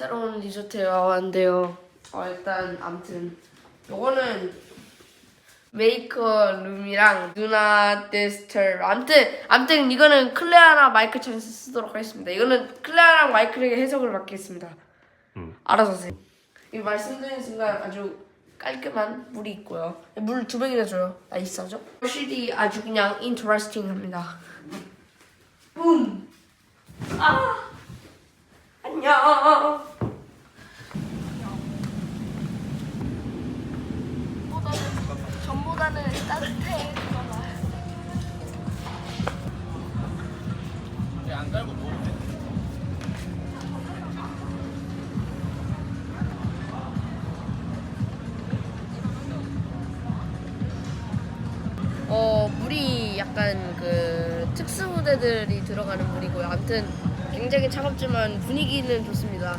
새로운 디저트에 와왔는데요. 어, 일단 아무튼 요거는 메이커 룸이랑 누나 데스터 아무튼 아무튼 이거는 클레아랑 마이클 창에서 쓰도록 하겠습니다. 이거는 클레아랑 마이클에게 해석을 받겠습니다. 음. 알아서 하세요. 이 말씀드린 순간 아주 깔끔한 물이 있고요. 물 두 병이나 줘요. 나이스하죠? 확실히 아주 그냥 인터레스팅합니다. 음. 아 안녕. 전보다는 따뜻해. 어 물이 약간 그 특수 부대들이 들어가는 물이고요. 아무튼 굉장히 차갑지만 분위기는 좋습니다.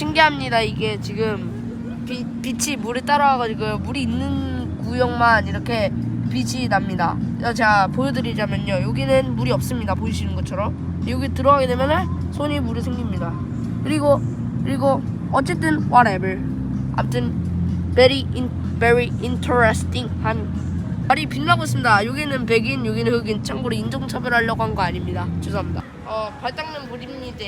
신기합니다. 이게 지금 비, 빛이 물에 따라와가지고 물이 있는 구역만 이렇게 빛이 납니다. 어, 제가 보여드리자면요. 여기는 물이 없습니다. 보이시는 것처럼 여기 들어가게 되면은 손이 물이 생깁니다. 그리고 그리고 어쨌든 whatever. 아무튼 very in, very interesting 한 말이 빛나고 있습니다. 여기는 백인, 여기는 흑인. 참고로 인종차별하려고 한 거 아닙니다. 죄송합니다. 어, 발 닦는 물입니다.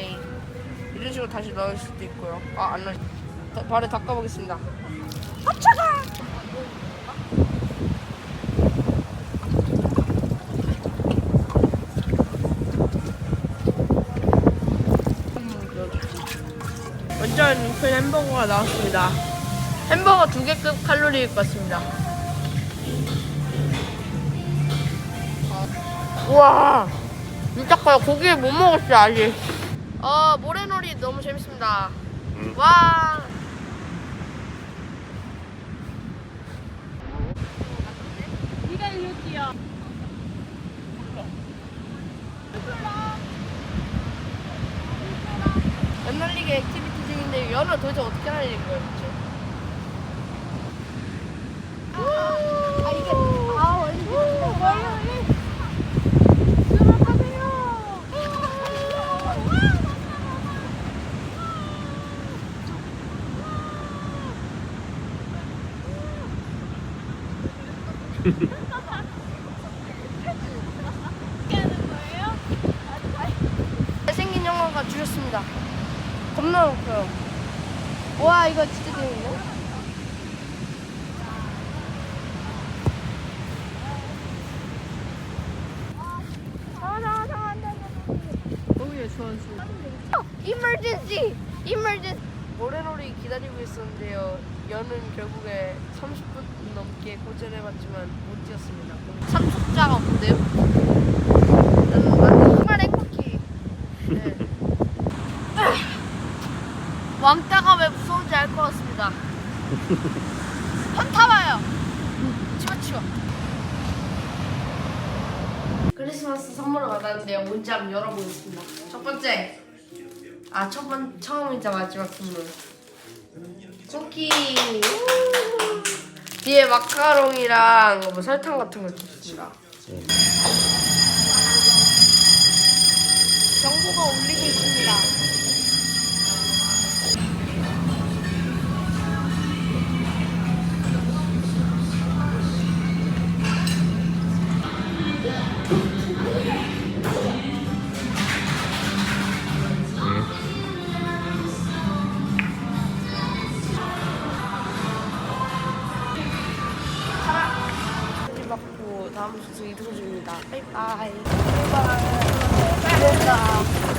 이런 식으로 다시 넣을 수도 있고요. 아, 안 넣을 수 발에 닦아보겠습니다. 아, 차가! 완전 큰 햄버거가 나왔습니다. 햄버거 두 개급 칼로리일 것 같습니다. 우와, 진짜 커요. 고기를 못 먹었어요, 아직. 어, 모래놀이 너무 재밌습니다. 음. 와. 네가 여기야. 연날리게 액티비티 중인데 연어 도대체 어떻게 날리는 거예요, 대체? 아 이게 아 원래 원래 들어가세요. 어떻게 하는 거예요? 잘생긴 영어가 주셨습니다. 겁나 높아요. 와, 이거 진짜 재밌네. 이머전시! 이머전시! 모래놀이 기다리고 있었는데요. 연은 결국에 30분 넘게 고전해봤지만 못 뛰었습니다. 참석자가 없는데요? 나는, 나는 정말 행복해. 네. 왕따가 왜 무서운지 알 것 같습니다. 현타 와요. 치워 치워. 크리스마스 선물을 받았는데요. 뭔지 한번 열어보겠습니다. 첫 번째. 아, 첫 번, 처음이자 마지막 선물. 쿠키. 우. 뒤에 마카롱이랑 뭐 설탕 같은 걸. 정 다음 중입니다. 바이바이. 바이바이. 바이바이.